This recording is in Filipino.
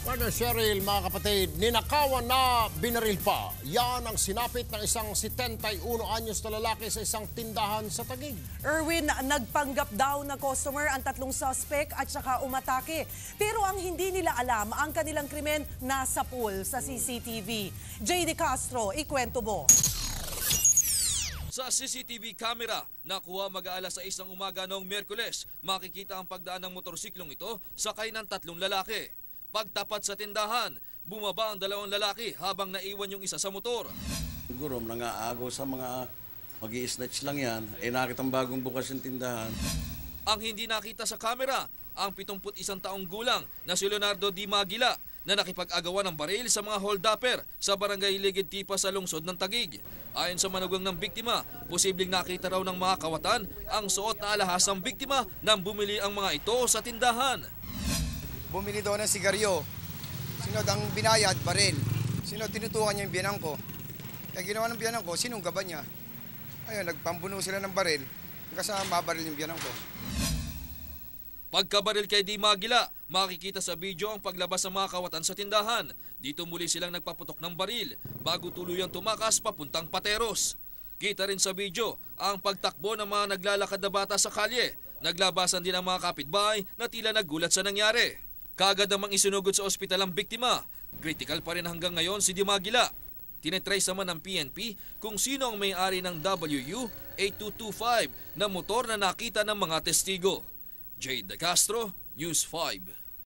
Partner Cheryl, mga kapatid, ninakawan na binaril pa. Yan ang sinapit ng isang 71 anyos na lalaki sa isang tindahan sa Taguig. Erwin, nagpanggap daw na customer ang tatlong suspect at saka umatake. Pero ang hindi nila alam, ang kanilang krimen nasa pool sa CCTV. JD Castro, ikwento mo. Sa CCTV camera, nakuha mag-aalas 6 ng umaga noong Merkules, makikita ang pagdaan ng motorsiklong ito sakay ng tatlong lalaki. Pagtapat sa tindahan, bumaba ang dalawang lalaki habang naiwan yung isa sa motor. Siguro nangaagaw sa mga mag snatch lang yan. Eh nakita bagong bukas yung tindahan. Ang hindi nakita sa camera, ang 71 taong gulang na si Leonardo Di Magila na nakipag-agawan ng baril sa mga hold-upper sa barangay Ligid Tipa sa lungsod ng Tagig. Ayon sa manugang ng biktima, posibleng nakita raw ng mga kawatan ang suot na alahas ng biktima nang bumili ang mga ito sa tindahan. Bumili daw ng sigaryo. Sinod ang binayad, baril. Sinod tinutukan niya yung biyanang ko. Kaya ginawa ng biyanang ko, sinunggaban niya. Ayun, nagpambuno sila ng baril. Hanggang mabaril yung biyanang ko. Pagkabaril kay Di Magila, makikita sa video ang paglabas ng mga kawatan sa tindahan. Dito muli silang nagpaputok ng baril bago tuluyang tumakas papuntang Pateros. Kita rin sa video ang pagtakbo ng mga naglalakad na bata sa kalye. Naglabasan din ang mga kapitbahay na tila nagulat sa nangyari. Kagad namang isinugod sa ospital ang biktima. Critical pa rin hanggang ngayon si Di Magila. Tinetrace naman ng PNP kung sino ang may-ari ng WU8225 na motor na nakita ng mga testigo. Jade De Castro, News 5.